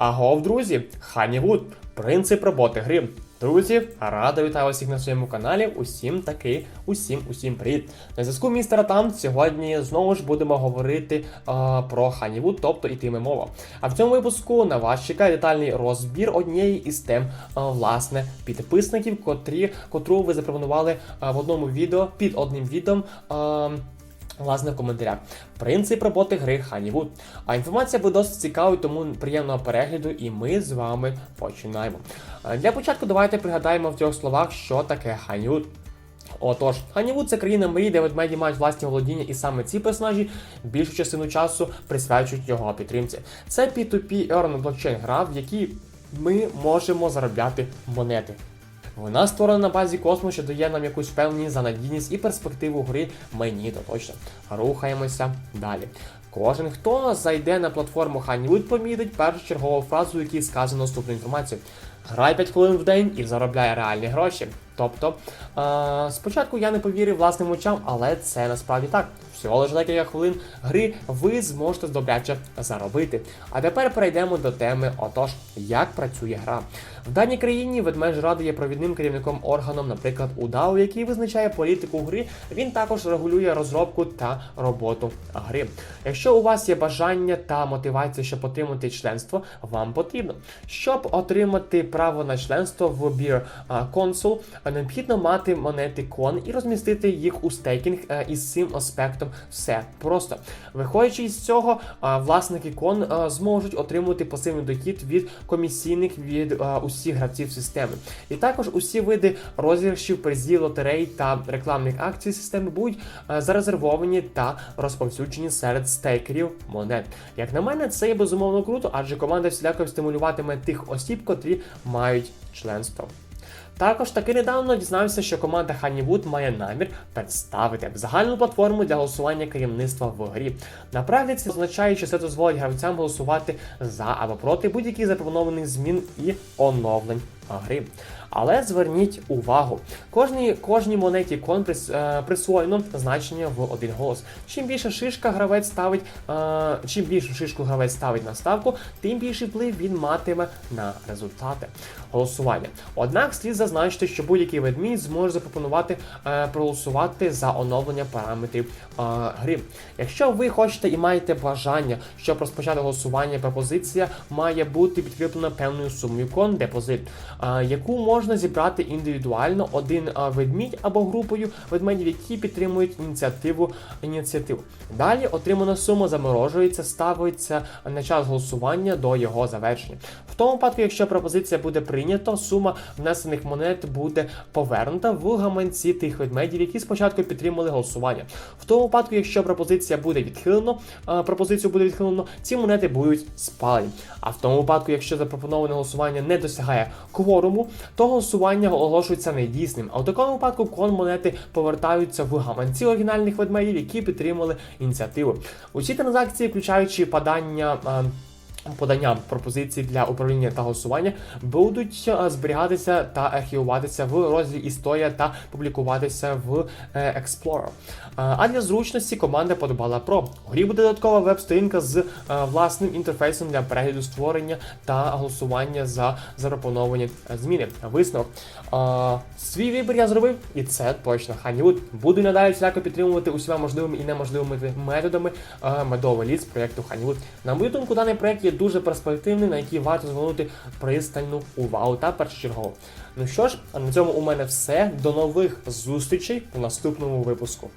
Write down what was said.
Агов, друзі, Ханівуд, принцип роботи гри. Друзі, радо вітаю всіх на своєму каналі. Усім таки, усім, усім привіт. На зв'язку містера Там. Сьогодні знову ж будемо говорити а, про Ханівуд, тобто ітиме мова. А в цьому випуску на вас чекає детальний розбір однієї із тем, а, власне, підписників, котрі, котру ви запропонували а, в одному відео під одним відео. А, Власне, в коментарях. Принцип роботи гри Honeywood. А інформація буде досить цікавою, тому приємного перегляду, і ми з вами починаємо. Е, Для початку давайте пригадаємо в трьох словах, що таке Honeywood. Отож, Ханівуд це країна мрій, де ведмеді мають власні володіння, і саме ці персонажі більшу частину часу присвячують його підтримці. Це P2P Earn блокчейн гра, в якій ми можемо заробляти монети. Вона створена на базі космосу, що дає нам якусь впевненість за надійність і перспективу гри мені то точно. Рухаємося далі. Кожен, хто зайде на платформу Ханівуд, помітить першочергову фразу, в якій сказано наступну інформацію. Грай 5 хвилин в день і заробляй реальні гроші. Тобто, е- спочатку я не повірив власним очам, але це насправді так. Всього лише декілька хвилин гри ви зможете добряче заробити. А тепер перейдемо до теми, отож, як працює гра. В даній країні ведмеж ради є провідним керівником органом, наприклад, УДАУ, який визначає політику гри. Він також регулює розробку та роботу гри. Якщо у вас є бажання та мотивація, щоб отримати членство, вам потрібно. Щоб отримати право на членство в Beer Console, необхідно мати монети кон і розмістити їх у стейкінг е, із цим аспектом. Все просто. Виходячи із цього, власники кон зможуть отримувати пасивний дохід від комісійних від усіх гравців системи. І також усі види розіграшів, призів, лотерей та рекламних акцій системи будуть зарезервовані та розповсюджені серед стейкерів монет. Як на мене, це є безумовно круто, адже команда всіляко стимулюватиме тих осіб, котрі мають членство. Також таки недавно дізнався, що команда Honeywood має намір представити загальну платформу для голосування керівництва в грі. На практиці це означає, що це дозволить гравцям голосувати за або проти будь-яких запропонованих змін і оновлень гри. Але зверніть увагу, кожній, кожній монеті кон е, присвоєно значення в один голос. Чим більше шишка гравець ставить, е, чим більшу шишку гравець ставить на ставку, тим більший вплив він матиме на результати голосування. Однак слід зазначити, що будь-який ведмідь зможе запропонувати е, проголосувати за оновлення параметрів е, гри. Якщо ви хочете і маєте бажання, щоб розпочати голосування, пропозиція має бути підкріплена певною сумою кон депозит, яку можна зібрати індивідуально один ведмідь або групою ведмедів, які підтримують ініціативу ініціативу. Далі отримана сума заморожується, ставиться на час голосування до його завершення. В тому випадку, якщо пропозиція буде прийнята, сума внесених монет буде повернута в гаманці тих ведмедів, які спочатку підтримали голосування. В тому випадку, якщо пропозиція буде відхилено, пропозицію буде відхилено, ці монети будуть спалені. А в тому випадку, якщо запропоноване голосування не досягає кворуму, то голосування оголошується недійсним. А в такому випадку кон монети повертаються в гаманці оригінальних ведмедів, які підтримали ініціативу. Усі транзакції, включаючи подання. Е, Подання пропозицій для управління та голосування будуть е, зберігатися та архівуватися в розділі Історія та публікуватися в е, Explorer. Е, А для зручності команда подобала про. У грі буде додаткова веб-сторінка з е, власним інтерфейсом для перегляду створення та голосування за запропоновані е, зміни. Висновок. Е, Свій вибір я зробив, і це точно Honeywood. Буду надалі всіляко підтримувати усіма можливими і неможливими методами е, медовий ліс проєкту Honeywood. На мою думку, даний проєкт є дуже перспективний, на який варто звернути пристальну увагу та першочергово. Ну що ж, а на цьому у мене все. До нових зустрічей у наступному випуску.